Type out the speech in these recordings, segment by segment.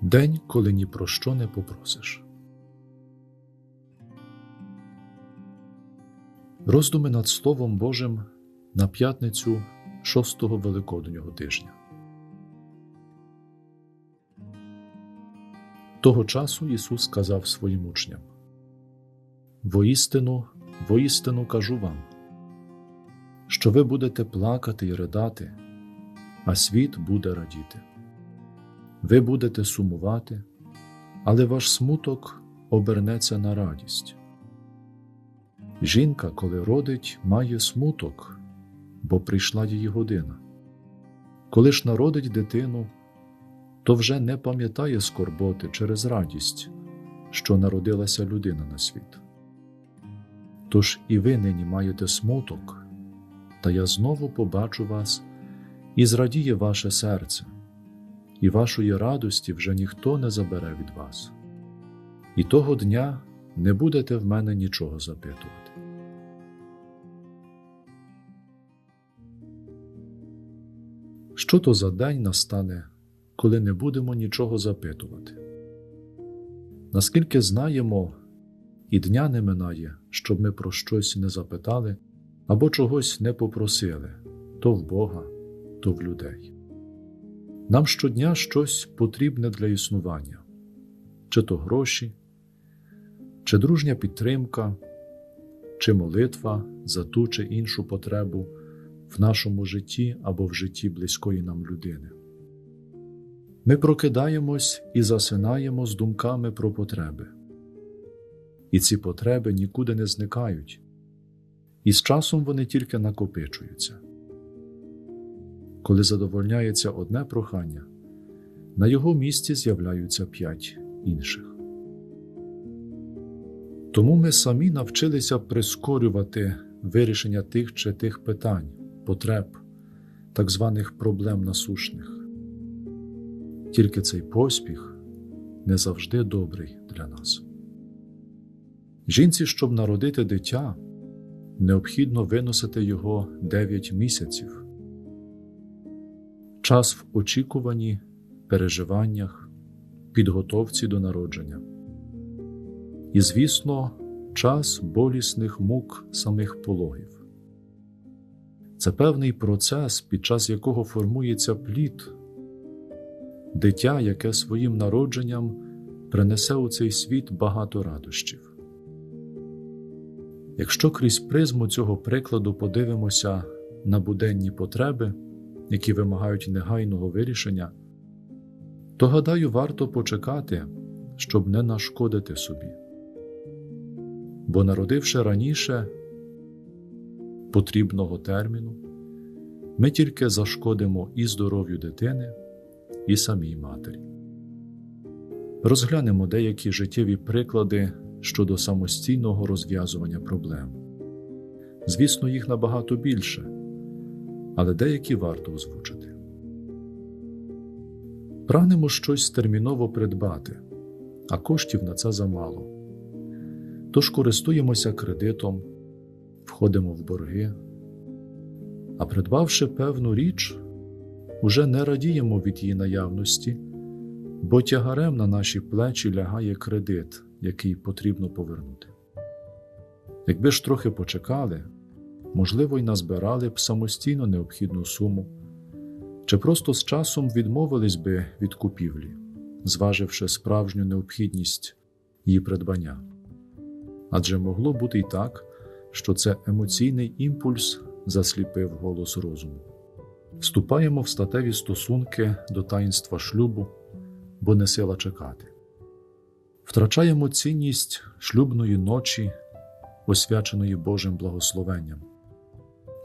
День, коли ні про що не попросиш. Роздуми над Словом Божим на п'ятницю шостого Великоднього тижня. Того часу Ісус сказав своїм учням: Воістину, воістину кажу вам, що ви будете плакати і ридати, а світ буде радіти. Ви будете сумувати, але ваш смуток обернеться на радість. Жінка, коли родить, має смуток, бо прийшла її година. Коли ж народить дитину, то вже не пам'ятає скорботи через радість, що народилася людина на світ. Тож і ви нині маєте смуток, та я знову побачу вас і зрадіє ваше серце і вашої радості вже ніхто не забере від вас. І того дня не будете в мене нічого запитувати. Що то за день настане, коли не будемо нічого запитувати? Наскільки знаємо, і дня не минає, щоб ми про щось не запитали або чогось не попросили то в Бога, то в людей. Нам щодня щось потрібне для існування, чи то гроші, чи дружня підтримка, чи молитва за ту чи іншу потребу в нашому житті або в житті близької нам людини. Ми прокидаємось і засинаємо з думками про потреби. І ці потреби нікуди не зникають, і з часом вони тільки накопичуються коли задовольняється одне прохання, на його місці з'являються п'ять інших. Тому ми самі навчилися прискорювати вирішення тих чи тих питань, потреб, так званих проблем насущних. Тільки цей поспіх не завжди добрий для нас. Жінці, щоб народити дитя, необхідно виносити його 9 місяців час в очікуванні, переживаннях, підготовці до народження. І, звісно, час болісних мук самих пологів. Це певний процес, під час якого формується плід, дитя, яке своїм народженням принесе у цей світ багато радощів. Якщо крізь призму цього прикладу подивимося на буденні потреби, які вимагають негайного вирішення, то, гадаю, варто почекати, щоб не нашкодити собі. Бо, народивши раніше потрібного терміну, ми тільки зашкодимо і здоров'ю дитини, і самій матері. Розглянемо деякі життєві приклади щодо самостійного розв'язування проблем. Звісно, їх набагато більше але деякі варто озвучити. Прагнемо щось терміново придбати, а коштів на це замало. Тож користуємося кредитом, входимо в борги, а придбавши певну річ, уже не радіємо від її наявності, бо тягарем на наші плечі лягає кредит, який потрібно повернути. Якби ж трохи почекали, можливо, й назбирали б самостійно необхідну суму, чи просто з часом відмовились би від купівлі, зваживши справжню необхідність її придбання. Адже могло бути й так, що це емоційний імпульс засліпив голос розуму. Вступаємо в статеві стосунки до таїнства шлюбу, бо не сила чекати. Втрачаємо цінність шлюбної ночі, освяченої Божим благословенням.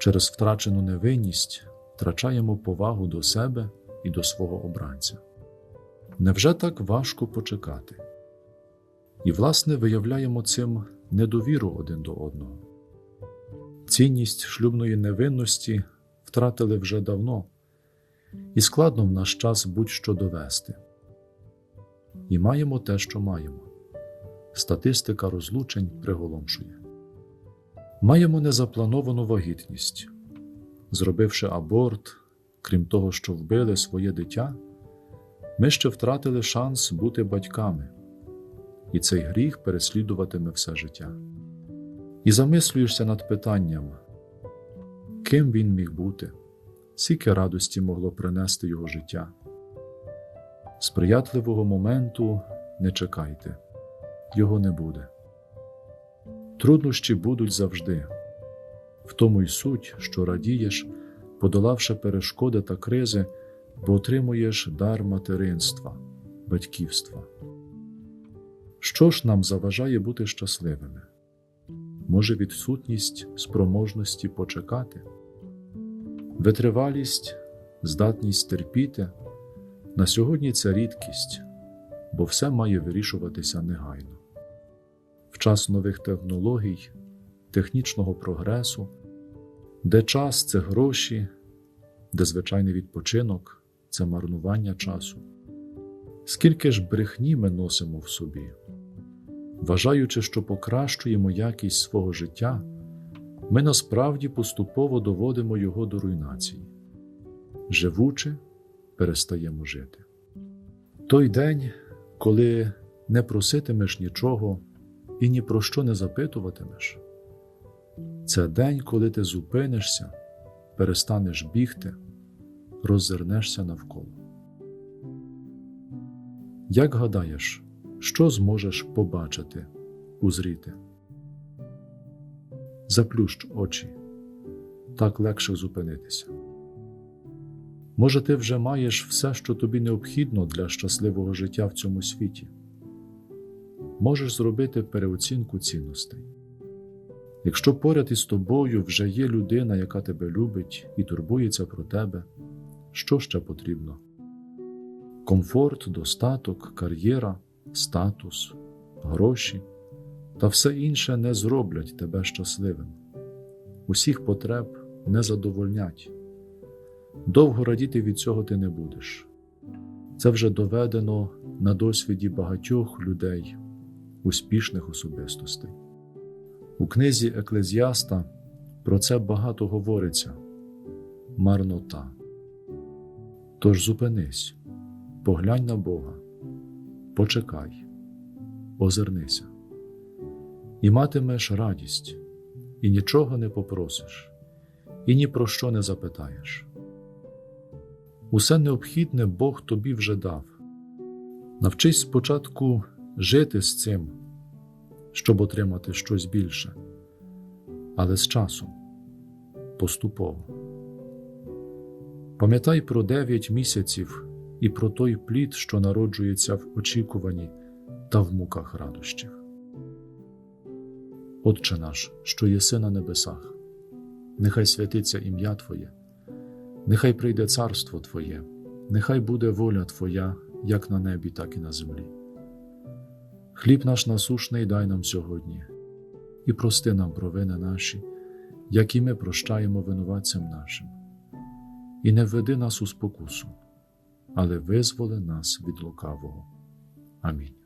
Через втрачену невинність втрачаємо повагу до себе і до свого обранця. Невже так важко почекати? І, власне, виявляємо цим недовіру один до одного. Цінність шлюбної невинності втратили вже давно, і складно в наш час будь-що довести. І маємо те, що маємо. Статистика розлучень приголомшує. Маємо незаплановану вагітність, зробивши аборт, крім того, що вбили своє дитя, Ми ще втратили шанс бути батьками, і цей гріх переслідуватиме все життя. І замислюєшся над питанням, ким він міг бути, скільки радості могло принести його життя. Сприятливого моменту не чекайте, його не буде. Труднощі будуть завжди. В тому й суть, що радієш, подолавши перешкоди та кризи, бо отримуєш дар материнства, батьківства. Що ж нам заважає бути щасливими? Може, відсутність спроможності почекати, витривалість, здатність терпіти. На сьогодні це рідкість, бо все має вирішуватися негайно. Час нових технологій, технічного прогресу, де час це гроші, де звичайний відпочинок це марнування часу. Скільки ж брехні ми носимо в собі, вважаючи, що покращуємо якість свого життя, ми насправді поступово доводимо його до руйнації, живучи, перестаємо жити. Той день, коли не проситимеш нічого і ні про що не запитуватимеш, це день, коли ти зупинишся, перестанеш бігти, роззирнешся навколо. Як гадаєш, що зможеш побачити, узріти? Заплющ очі, так легше зупинитися. Може, ти вже маєш все, що тобі необхідно для щасливого життя в цьому світі. Можеш зробити переоцінку цінностей. Якщо поряд із тобою вже є людина, яка тебе любить і турбується про тебе, що ще потрібно? Комфорт, достаток, кар'єра, статус, гроші та все інше не зроблять тебе щасливим. Усіх потреб не задовольнять. Довго радіти від цього ти не будеш. Це вже доведено на досвіді багатьох людей, успішних особистостей. У книзі Еклезіаста про це багато говориться марнота. Тож зупинись, поглянь на Бога, почекай, озирнися, і матимеш радість, і нічого не попросиш, і ні про що не запитаєш. Усе необхідне Бог тобі вже дав. Навчись спочатку жити з цим, щоб отримати щось більше, але з часом поступово. Пам'ятай про дев'ять місяців і про той плід, що народжується в очікуванні та в муках радощів. Отче наш, що єси на небесах, нехай святиться ім'я Твоє. Нехай прийде царство Твоє, нехай буде воля Твоя, як на небі, так і на землі. Хліб наш насушний дай нам сьогодні, і прости нам провини наші, як і ми прощаємо винуватцям нашим, і не введи нас у спокусу, але визволи нас від лукавого. Амінь.